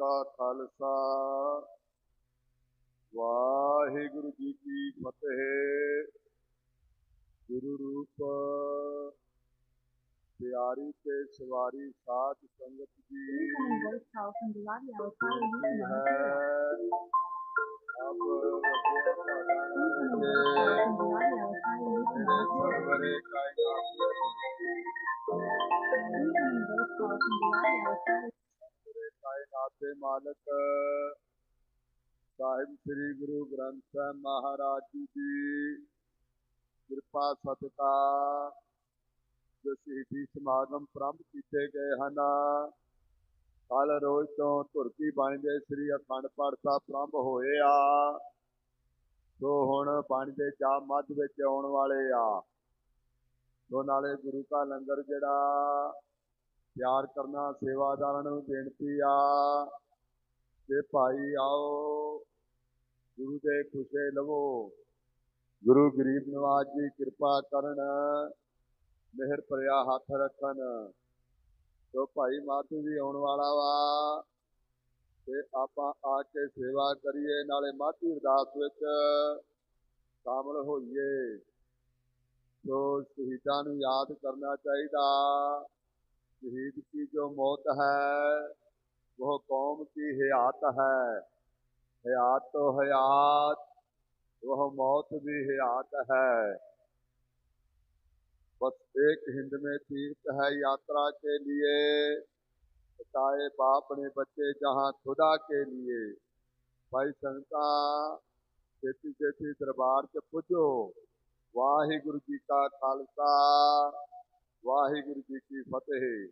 ਕਾ ਖਾਲਸਾ ਵਾਹਿਗੁਰੂ ਜੀ ਕੀ ਫਤਿਹ ਗੁਰੂ ਰੂਪ ਪਿਆਰੀ ਤੇ ਸਵਾਰੀ ਸਾਧ ਸੰਗਤ ਜੀ Incoming voice call from the ਮਾਲਕ, ਸਾਹਿਬ ਸ੍ਰੀ ਗੁਰੂ ਗ੍ਰੰਥ ਸਾਹਿਬ ਮਹਾਰਾਜ ਜੀ ਦੀ ਕਿਰਪਾ ਸਤਿਕਾ ਜੋ ਸ਼ਹੀਦੀ ਸਮਾਗਮ ਪ੍ਰਾਰੰਭ ਕੀਤੇ ਗਏ ਹਨ। ਕੱਲ ਰੋਜ਼ ਤੋਂ ਧੁਰਕੀ ਬਾਣੀ ਦੇ ਸ੍ਰੀ ਅਖੰਡ ਪਾਠ ਸਾਹਿਬ ਪ੍ਰਾਰੰਭ ਹੋਏ ਆ। ਸੋ ਹੁਣ ਬਾਣੀ ਦੇ ਜਾਪ ਮੱਧ ਵਿੱਚ ਆਉਣ ਵਾਲੇ ਆ। ਸੋ ਨਾਲੇ ਗੁਰੂ ਕਾ ਲੰਗਰ ਜਿਹੜਾ ਪਿਆਰ ਕਰਨਾ ਸੇਵਾਦਾਰਾਂ ਨੂੰ ਬੇਨਤੀ ਆ। ਕਿ ਭਾਈ ਆਓ, ਗੁਰੂ ਦੇ ਖੁਸ਼ੇ ਲਵੋ। ਗੁਰੂ ਗਰੀਬ ਨਵਾਜ ਜੀ, ਕਿਰਪਾ ਕਰਨ, ਮਿਹਰ ਭਰਿਆ ਹੱਥ ਰੱਖਣ। ਤੋ ਭਾਈ ਮਾਤੂ ਜੀ ਆਉਣ ਵਾਲਾ ਵਾ, ਤੇ ਆਪਾਂ ਆ ਕੇ ਸੇਵਾ ਕਰੀਏ, ਨਾਲੇ ਮਾਤੀ ਅਰਦਾਸ ਵਿੱਚ ਸ਼ਾਮਲ ਹੋਈਏ। ਸੋ ਸ਼ਹੀਦਾਂ ਨੂੰ ਯਾਦ ਕਰਨਾ ਚਾਹੀਦਾ। शहीद की जो मौत है वह कौम की हयात है हयात तो हयात वह मौत भी हयात है बस एक हिंद में तीर्थ है यात्रा के लिए बताए बाप ने बच्चे जहाँ खुदा के लिए भाई संता छेती छेती दरबार से पुजो वाहिगुरु जी का खालसा ਵਾਹਿਗੁਰੂ ਜੀ ਕੀ ਫਤਿਹ।